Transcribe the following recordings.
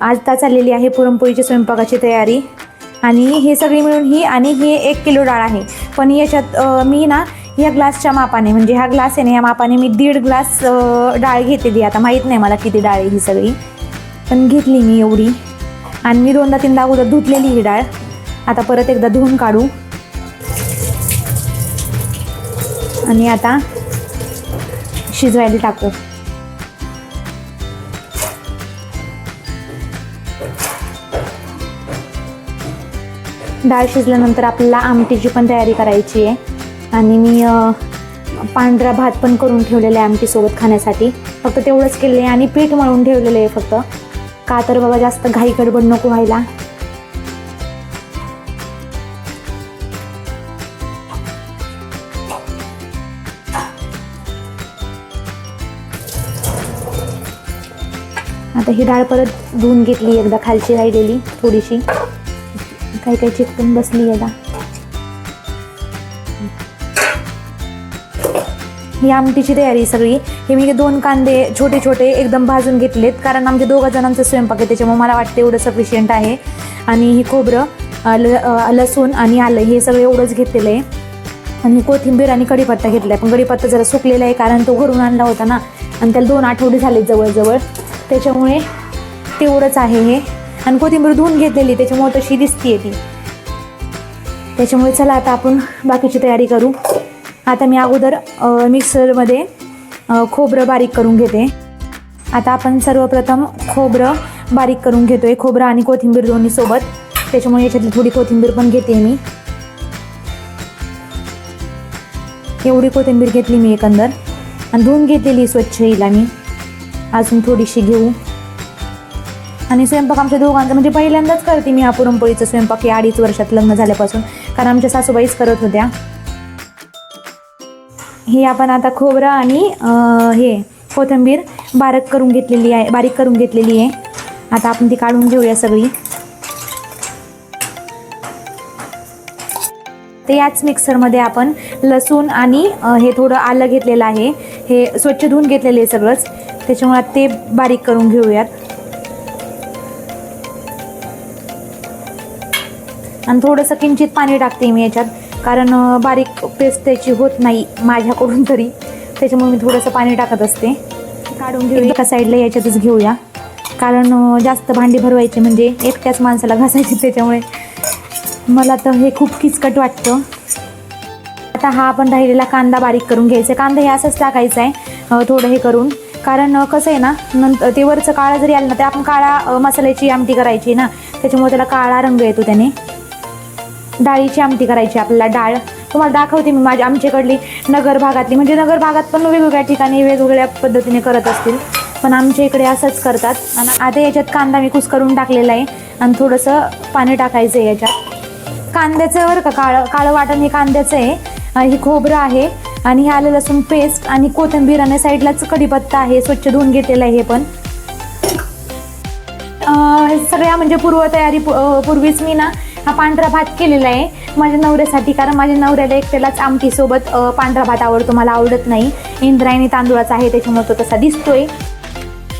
आता चाललेली आहे पुरणपोळीची स्वयंपाकाची तयारी. आणि हे सगळी मिळून ही आणि ही एक किलो डाळ आहे. पण याच्यात मी ना या ग्लासच्या मापाने म्हणजे हा ग्लास आहे ना या मापाने मी दीड ग्लास डाळ घेतलेली आता माहीत नाही मला किती डाळ आहे ही सगळी. पण घेतली मी एवढी. आणि मी दोनदा तीनदा अगोदर धुतलेली ही डाळ. आता परत एकदा धुवून काढू. आणि आता शिजवायला टाकू. डाळ शिजल्यानंतर आपल्याला आमटीची पण तयारी करायची आहे. आणि मी पांढरा भात पण करून ठेवलेला आहे आमटीसोबत खाण्यासाठी. फक्त तेवढंच केलेलं आहे आणि पीठ मळून ठेवलेलं आहे फक्त. का तर बाबा जास्त घाई गडबड नको व्हायला. ही डाळ परत धुवून घेतली एकदा खालची राहिलेली थोडीशी. काही काही चिकटून बसली याला ही आमटीची तयारी सगळी. हे मी दोन कांदे छोटे छोटे एकदम भाजून घेतलेत कारण आमच्या दोघा जणांचा स्वयंपाक आहे त्याच्यामुळे मला वाटतं एवढं सफिशियंट आहे. आणि ही खोबरं लसूण आणि आलं हे सगळं एवढंच घेतलेलं आहे. आणि कोथिंबीर आणि कढीपत्ता घेतला आहे पण कढीपत्ता जरा सुकलेला आहे कारण तो घरून आणला होता ना. आणि त्याला दोन आठवडे झाले जवळजवळ. त्याच्यामुळे तेवढंच आहे हे. आणि कोथिंबीर धुवून घेतलेली त्याच्यामुळे तशी दिसतीये ती. त्याच्यामुळे चला आता आपण बाकीची तयारी करू. आता मी अगोदर मिक्सरमध्ये खोबरं बारीक करून घेते. आता आपण सर्वप्रथम खोबरं बारीक करून घेतोय खोबरं आणि कोथिंबीर दोन्ही सोबत. त्याच्यामुळे याच्यातली थोडी कोथिंबीर पण घेते मी. एवढी कोथिंबीर घेतली मी एकंदर. आणि धुवून घेतलेली स्वच्छ हिला मी. अजून थोडीशी घेऊ. आणि स्वयंपाक आमच्या दोघांचा म्हणजे पहिल्यांदाच करते मी हा पुरणपोळीचा स्वयंपाक या अडीच वर्षात लग्न झाल्यापासून. कारण आमच्या सासूबाईच करत होत्या. हे आपण आता खोबरं आणि हे कोथिंबीर बारीक करून घेतलेली आहे बारीक करून घेतलेली आहे. आता आपण ती काढून घेऊया सगळी. तर याच मिक्सरमध्ये आपण लसूण आणि हे थोडं आलं घेतलेलं आहे. हे स्वच्छ धुवून घेतलेलं आहे सगळंच. त्याच्यामुळे ते बारीक करून घेऊयात. आणि थोडंसं किंचित पाणी टाकते मी याच्यात कारण बारीक पेस्ट त्याची होत नाही माझ्याकडून तरी. त्याच्यामुळे मी थोडंसं पाणी टाकत असते. काढून घेऊ एका साईडला याच्यातच घेऊया. कारण जास्त भांडी भरवायची म्हणजे एकट्याच माणसाला घासायची त्याच्यामुळे. मला तर हे खूप किचकट वाटतं. आता हा आपण राहिलेला कांदा बारीक करून घ्यायचा. कांदा हे असंच टाकायचं आहे. थोडं हे करून. कारण कसं आहे ना नंतर ते वरचं काळा जरी आलं ना तर आपण काळा मसाल्याची आमटी करायची ना त्याच्यामुळे त्याला काळा रंग येतो त्याने. डाळीची आमटी करायची आपल्याला डाळ. तुम्हाला दाखवते मी माझ्या आमच्याकडली नगर भागातली म्हणजे नगर भागात पण वेगवेगळ्या ठिकाणी वेगवेगळ्या पद्धतीने करत असतील. पण आमच्या इकडे असंच करतात. आणि आता याच्यात कांदा मी कुसकरून टाकलेला आहे. आणि थोडंसं पाणी टाकायचं आहे याच्यात. कांद्याचं बरं का काळं काळं वाटण हे कांद्याचं आहे. ही खोबरं आहे. आणि हे आलं लसूण पेस्ट आणि कोथिंबीर आणि साईडलाच कढीपत्ता आहे स्वच्छ धुवून घेतलेला आहे हे पण. सगळ्या म्हणजे पूर्वतयारी पूर्वीच मी ना हा पांढरा भात केलेला आहे माझ्या नवऱ्यासाठी कारण माझ्या नवऱ्याला एकट्यालाच आमटीसोबत पांढरा भात आवडतो मला आवडत नाही. इंद्रायणी तांदूळाचा आहे त्याच्यामुळे तो तसा दिसतोय.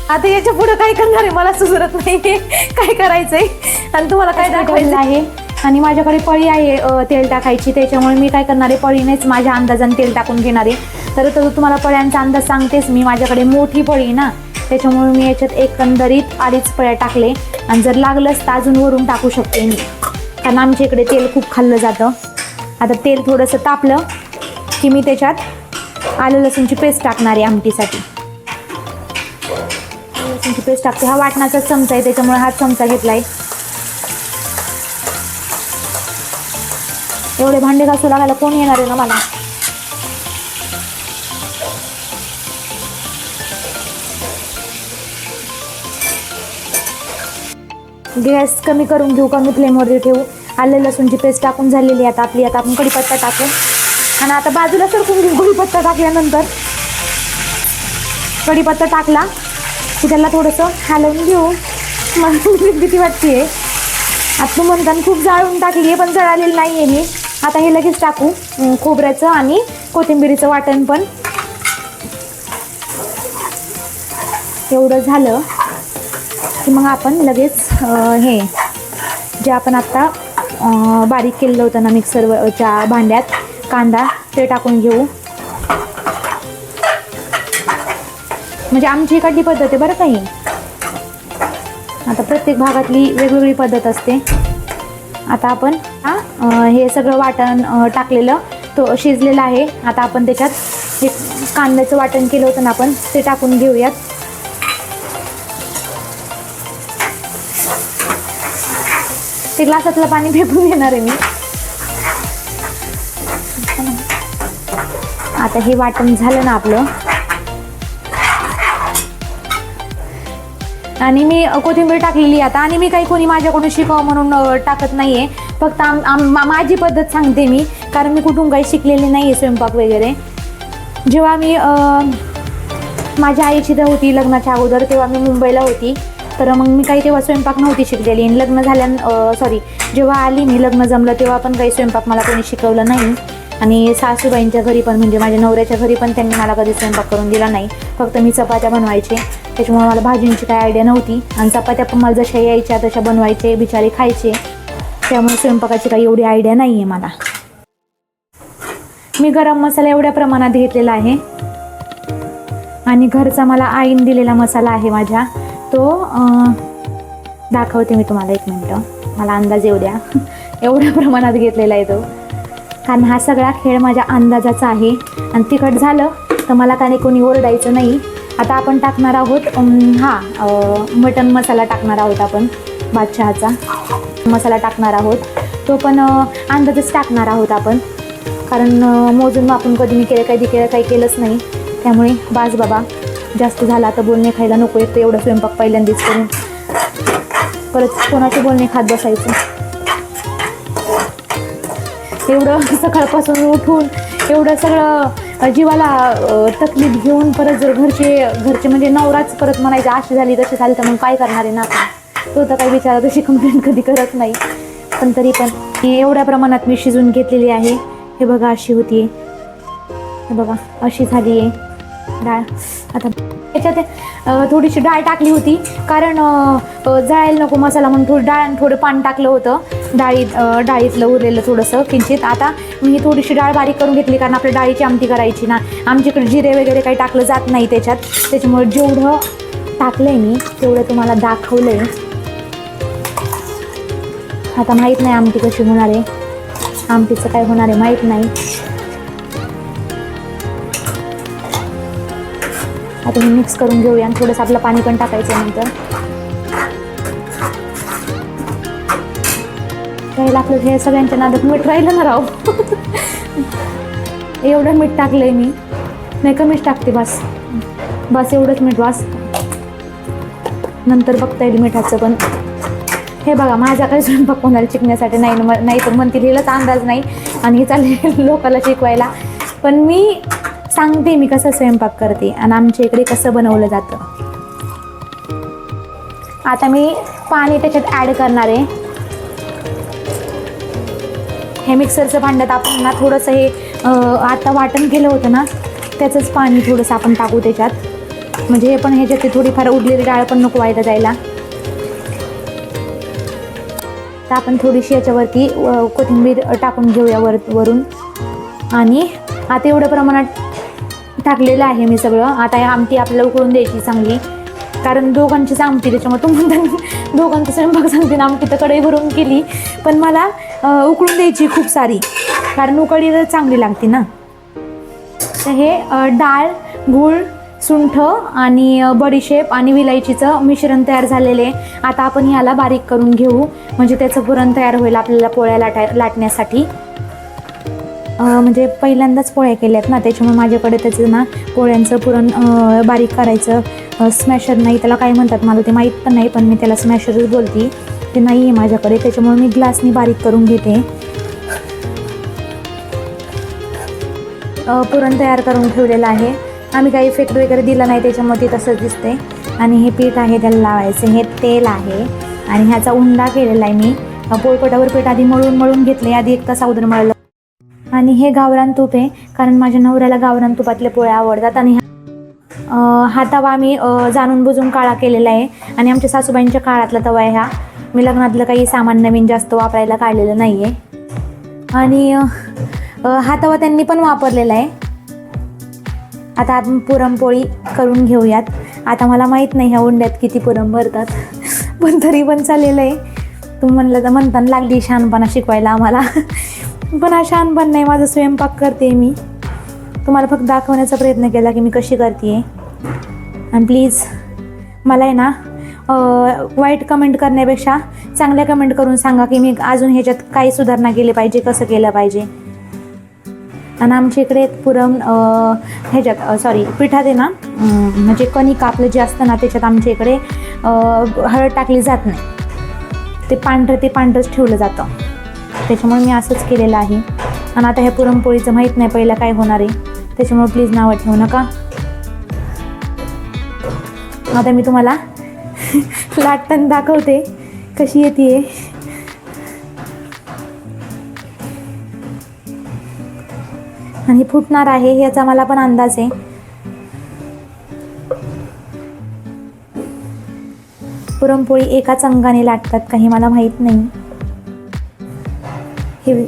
आता याच्यापुढे काय करणार आहे? मला सुचत नाही. काय करायचंय? आणि तुम्हाला काय दाखवायचं आहे? आणि माझ्याकडे पळी आहे तेल टाकायची. त्याच्यामुळे मी काय करणार आहे पळीनेच माझ्या अंदाजाने तेल टाकून घेणार आहे. तर तर तुम्हाला पळ्यांचा अंदाज सांगतेच मी माझ्याकडे मोठी पळी ना. त्याच्यामुळे मी याच्यात एकंदरीत अडीच पळ्या टाकले. आणि जर लागलंच तर अजून वरून टाकू शकते मी. कारण आमच्या इकडे तेल खूप खाल्लं जातं. आता तेल थोडंसं तापलं की मी त्याच्यात आलं लसूणची पेस्ट टाकणार आहे आमटीसाठी. लसूणची पेस्ट टाकते. हा वाटणाचा चमचा आहे त्याच्यामुळे हा चमचा घेतला आहे एवढे भांडे घासू लागायला कोण येणार आहे ना मला? गॅस कमी करून घेऊ कमी फ्लेमवरती ठेवू? आले लसूणची पेस्ट टाकून झालेली आहे आता आपली. आता आपण कढीपत्ता टाकू. आणि आता बाजूला सरकून घेऊ कढीपत्ता टाकल्यानंतर. कढीपत्ता टाकला की त्याला थोडंसं हलवून घेऊ. मला भीती वाटते आता म्हणताना खूप जाळून टाकली आहे पण जळालेली नाही आहे मी. आता हे लगेच टाकू खोबऱ्याचं आणि कोथिंबिरीचं वाटण पण. एवढं झालं की मग आपण लगेच हे जे आपण आत्ता बारीक केलेलं होतं ना मिक्सरच्या भांड्यात कांदा ते टाकून घेऊ. म्हणजे आमची इकडली पद्धत आहे बरं काही आता प्रत्येक भागातली वेगवेगळी पद्धत असते. आता आपण हे सगळं वाटण टाकलेलं तो शिजलेला आहे. आता आपण त्याच्यात हे कांद्याचं वाटण केलं होतं ना आपण ते टाकून घेऊयात. ते ग्लासातलं पाणी फेकून घेणार आहे मी. आता हे वाटण झालं ना आपलं. आणि मी कोथिंबीर टाकलेली आता. आणि मी काही कोणी माझ्याकडून शिकावं म्हणून टाकत टाकत नाहीये. फक्त आम, आम मा- माझी पद्धत सांगते मी. कारण मी कुठून काही शिकलेली नाही आहे स्वयंपाक वगैरे. जेव्हा मी माझ्या आईची तर होती लग्नाच्या अगोदर तेव्हा मी मुंबईला होती. तर मग मी काही तेव्हा स्वयंपाक नव्हती शिकलेली. आणि लग्न झाल्या सॉरी जेव्हा आली मी लग्न जमलं तेव्हा पण काही स्वयंपाक मला कोणी शिकवलं नाही. आणि सासूबाईंच्या घरी पण म्हणजे माझ्या नवऱ्याच्या घरी पण त्यांनी मला कधी स्वयंपाक करून दिला नाही. फक्त मी चपात्या बनवायचे. त्याच्यामुळे मला भाजींची काही आयडिया नव्हती. आणि चपात्या पण मला जशा यायच्या तशा बनवायचे बिचारे खायचे. त्यामुळे स्वयंपाकाची काही एवढी आयडिया नाही आहे मला. मी गरम मसाला एवढ्या प्रमाणात घेतलेला आहे. आणि घरचा मला आईन दिलेला मसाला आहे माझ्या. तो दाखवते मी तुम्हाला एक मिनटं. मला अंदाज येऊ द्या. एवढ्या प्रमाणात घेतलेला आहे तो. कारण हा सगळा खेळ माझ्या अंदाजाचा आहे. आणि तिखट झालं तर मला त्याने कोणी ओरडायचं नाही. आता आपण टाकणार आहोत हां हा मटन मसाला टाकणार आहोत आपण बादशहाचा. मसाला टाकणार आहोत. तो पण अंदाजच टाकणार आहोत आपण. कारण मोजून आपण कधी मी केलं कधी केलं काही केलंच नाही. त्यामुळे बाज बाबा जास्त झाला तर बोलणे खायला नको येतं एवढं स्वयंपाक पहिल्यांदाच करून. परत कोणाचे बोलणे खात बसायचं. एवढं सकाळपासून उठून एवढं सगळं जीवाला तकलीफ घेऊन परत जर घरचे घरचे म्हणजे नवराच परत म्हणायचे अशी झाली तशी झाली तर मग काय करणार आहे ना आपण? तो तर काही विचारा तशी कंप्लेंट कधी करत नाही. पण तरी पण ही एवढ्या प्रमाणात मी शिजून घेतलेली आहे. हे बघा अशी होती हे बघा अशी झाली आहे डाळ. आता याच्यात थोडीशी डाळ टाकली होती. कारण जळायला नको मसाला म्हणून थोडी डाळ आणि थोडं पाणी टाकलं होतं. डाळीत डाळीतलं उरलेलं थोडंसं किंचित. आता मी ही थोडीशी डाळ बारीक करून घेतली कारण आपल्या डाळीची आमटी करायची ना. आमच्याकडे जिरे वगैरे काही टाकलं जात नाही त्याच्यात. त्याच्यामुळे जेवढं टाकलं आहे मी तेवढं तुम्हाला दाखवलं आहे आता माहीत नाही आमटी कशी होणार आहे. आमटीचं काय होणार आहे माहीत नाही. आता हे मिक्स करून घेऊया आणि थोडंसं आपलं पाणी पण टाकायचं नंतर. राहिलं आपलं हे सगळ्यांच्या नादात मीठ राहिलं ना राव. एवढं मीठ टाकलंय मी. नाही कमीच टाकते बस. बस एवढंच मीठ वास नंतर बघता येईल मिठाचं पण. हे बघा माझा काही स्वयंपाक कोणाला शिकण्यासाठी नाही नाही तर म्हणतील हिलाच अंदाज नाही. आणि हे चालले लोकाला शिकवायला. पण मी सांगते मी कसं स्वयंपाक करते आणि आमच्या इकडे कसं बनवलं जातं. आता मी पाणी त्याच्यात ॲड करणार आहे. हे मिक्सरचं भांड्यात आपण ना थोडंसं हे आता वाटण केलं होतं ना त्याचंच पाणी थोडंसं आपण टाकू त्याच्यात. म्हणजे हे पण ह्याच्यात थोडीफार उडलेली डाळ पण नको व्हायला जायला. तर आपण थोडीशी याच्यावरती कोथिंबीर टाकून घेऊया वर वरून. आणि आता एवढ्या प्रमाणात टाकलेलं आहे मी सगळं. आता या आमटी आपल्याला उकळून द्यायची चांगली. कारण दोघांचीच आमटी त्याच्यामुळे तुम्हाला दोघांचं स्वयंपाक सांगते ना आमटी तर कढई भरून केली. पण मला उकळून द्यायची खूप सारी. कारण उकळी तर चांगली लागते ना. तर हे डाळ गूळ सुंठ आणि बडीशेप आणि विलायचीचं मिश्रण तयार झालेले आहे. आता आपण याला बारीक करून घेऊ. म्हणजे त्याचं पुरण तयार होईल आपल्याला पोळ्या लाटाय लाटण्यासाठी. म्हणजे पहिल्यांदाच पोळ्या केल्यात ना त्याच्यामुळे माझ्याकडे त्याचं ना पोळ्यांचं पुरण बारीक करायचं. स्मॅशर नाही त्याला काय म्हणतात मला ते माहीत पण नाही पण मी त्याला स्मॅशरच बोलते. ते नाही आहे माझ्याकडे त्याच्यामुळे मी ग्लासनी बारीक करून घेते. पुरण तयार करून ठेवलेलं आहे. आम्ही काही इफेक्ट वगैरे दिला नाही त्याच्यामध्ये तसंच दिसते आणि हे पीठ आहे त्याला लावायचं. हे तेल आहे. आणि ह्याचा उंडा केलेला आहे मी. पोळपटावर पीठ आधी मळून मळून घेतले आधी एक तास अगोदर मळलं. आणि हे गावरान तूप आहे कारण माझ्या नवऱ्याला गावरान तुपातल्या पोळ्या आवडतात आणि हा तवा आम्ही जाणून बुजून काळा केलेला आहे. आणि आमच्या सासूबाईंच्या काळातला तवा आहे हा. मी लग्नातलं काही सामान नवीन जास्त वापरायला काढलेलं नाही आहे आणि हा तवा त्यांनी पण वापरलेला आहे. आता आपण पुरणपोळी करून घेऊयात. आता मला माहीत नाही ह्या उंड्यात किती पुरण भरतात. पण तरी पण चाललेलं आहे. तू म्हणलं तर म्हणताना लागली शहाणपणा शिकवायला आम्हाला. पण हा शहाणपण नाही माझा स्वयंपाक करते मी. तुम्हाला फक्त दाखवण्याचा प्रयत्न केला की मी कशी करते आणि प्लीज मला आहे ना वाईट कमेंट करण्यापेक्षा चांगल्या कमेंट करून सांगा की मी अजून ह्याच्यात काही सुधारणा केली पाहिजे कसं केलं पाहिजे. आणि आमच्या इकडे पुरण ह्याच्यात सॉरी पिठात आहे ना म्हणजे कणिक आपलं जे असतं ना त्याच्यात आमच्या इकडे हळद टाकली जात नाही. ते पांढरं ते पांढरंच ठेवलं जातं. त्याच्यामुळे मी असंच केलेलं आहे. आणि आता ह्या पुरणपोळीचं माहीत नाही पहिलं काय होणार आहे. त्याच्यामुळे प्लीज नावं ठेवू नका. आता मी तुम्हाला लाटताना दाखवते. कशी येते आणि फुटणार आहे याचा मला पण अंदाज आहे. पुरणपोळी एकाच अंगाने लाटतात काही मला माहीत नाही. हे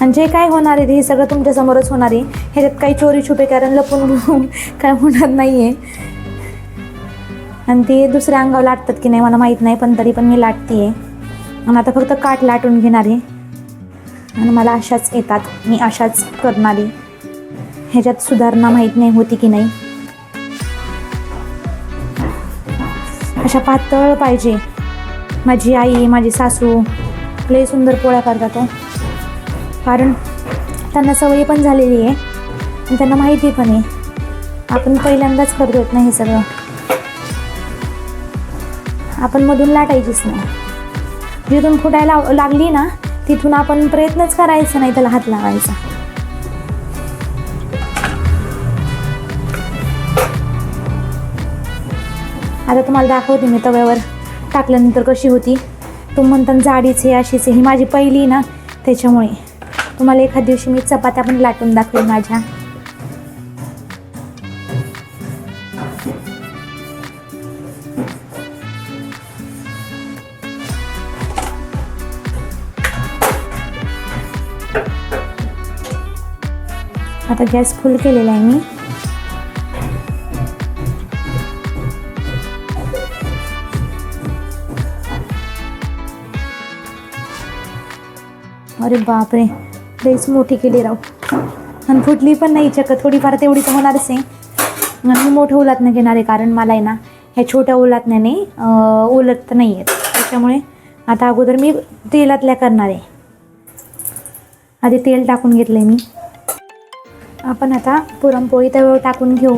आणि जे काय होणार आहे हे सगळं तुमच्या समोरच होणार आहे. ह्याच्यात काही चोरी छुपे कारण लपून काय होणार नाही आहे आणि ते दुसऱ्या अंगावर लाटतात की नाही मला माहीत नाही पण तरी पण मी लाटते आणि आता फक्त काठ लाटून घेणार आहे. आणि मला अशाच येतात मी अशाच करणारी. ह्याच्यात सुधारणा माहीत नाही होती की नाही. अशा पातळ पाहिजे. माझी आई माझी सासू लई सुंदर पोळ्या करतात हो. कारण त्यांना सवयी पण झालेली आहे आणि त्यांना माहिती पण आहे. आपण पहिल्यांदाच करतो ना हे सगळं. आपण मधून लाटायचीच नाही. जिथून फुटायला लागली ना तिथून आपण प्रयत्नच करायचा नाही त्याला हात लावायचा. आता तुम्हाला दाखवते मी तव्यावर टाकल्यानंतर कशी होती. तो म्हणता जाडीच आहे अशीच आहे. ही माझी पहिली ना त्याच्यामुळे. तुम्हाला एखाद दिवशी मी चपात्या पण लाटून दाखवेन माझ्या. आता गॅस फुल केलेला आहे मी. अरे बापरे. लईच मोठी केली राव. आणि फुटली पण नाही चक्क थोडीफार तेवढी तर होणारच आहे. आणि मी मोठं उलातनं घेणार आहे कारण मला आहे ना ह्या छोट्या उलातण्याने उलट नाही आहेत त्याच्यामुळे आता अगोदर मी तेलातल्या करणार आहे. आधी तेल टाकून घेतलं आहे मी. आपण आता पुरणपोळी तव्यावर टाकून घेऊ.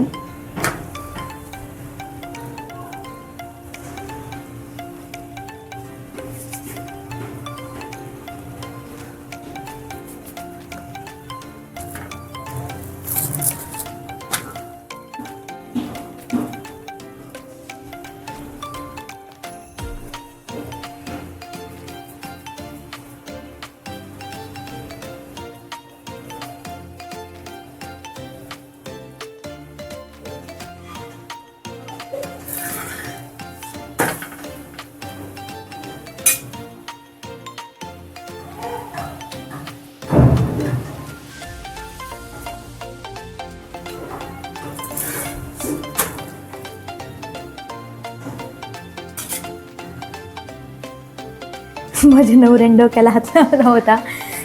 माझ्या नवऱ्याने डोक्याला हात लावला होता.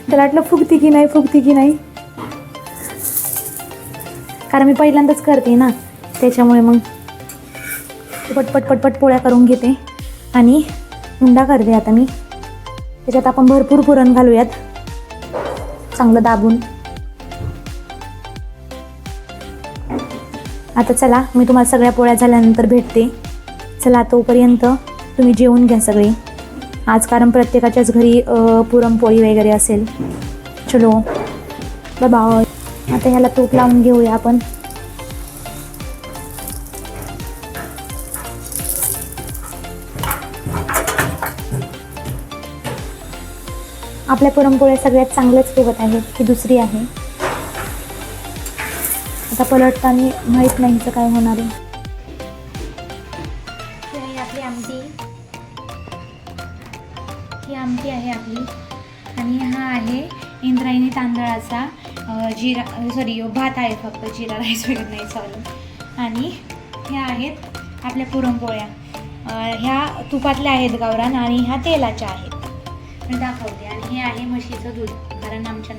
त्याला वाटलं फुगती की नाही फुगती की नाही? कारण मी पहिल्यांदाच करते ना. त्याच्यामुळे मग पटपट पटपट पोळ्या करून घेते. आणि हुंडा करते आता मी. त्याच्यात आपण भरपूर पुरण घालूयात. चांगलं दाबून. आता चला मी तुम्हाला सगळ्या पोळ्या झाल्यानंतर भेटते. चला तोपर्यंत तुम्ही जेवून घ्या सगळे. आज कारण प्रत्येकाच्याच घरी पुरणपोळी वगैरे असेल. चलो बाबा आता ह्याला तूप लावून घेऊया आपण. आपल्या पुरणपोळ्या सगळ्यात चांगल्याच फुगत आहेत ही दुसरी आहे. आता पलटताना माहीत नाही तर काय होणार आहे. ही आमटी आहे आपली. आणि हा आहे इंद्रायणी तांदळाचा जिरा सॉरी भात आहे फक्त जिरा राईस वगैरे नाही सॉरी आणि ह्या आहेत आपल्या पुरणपोळ्या. ह्या तुपातल्या आहेत गावरान आणि ह्या तेलाच्या आहेत. मी दाखवते. आणि हे आहे म्हशीचं दूध. कारण आमच्या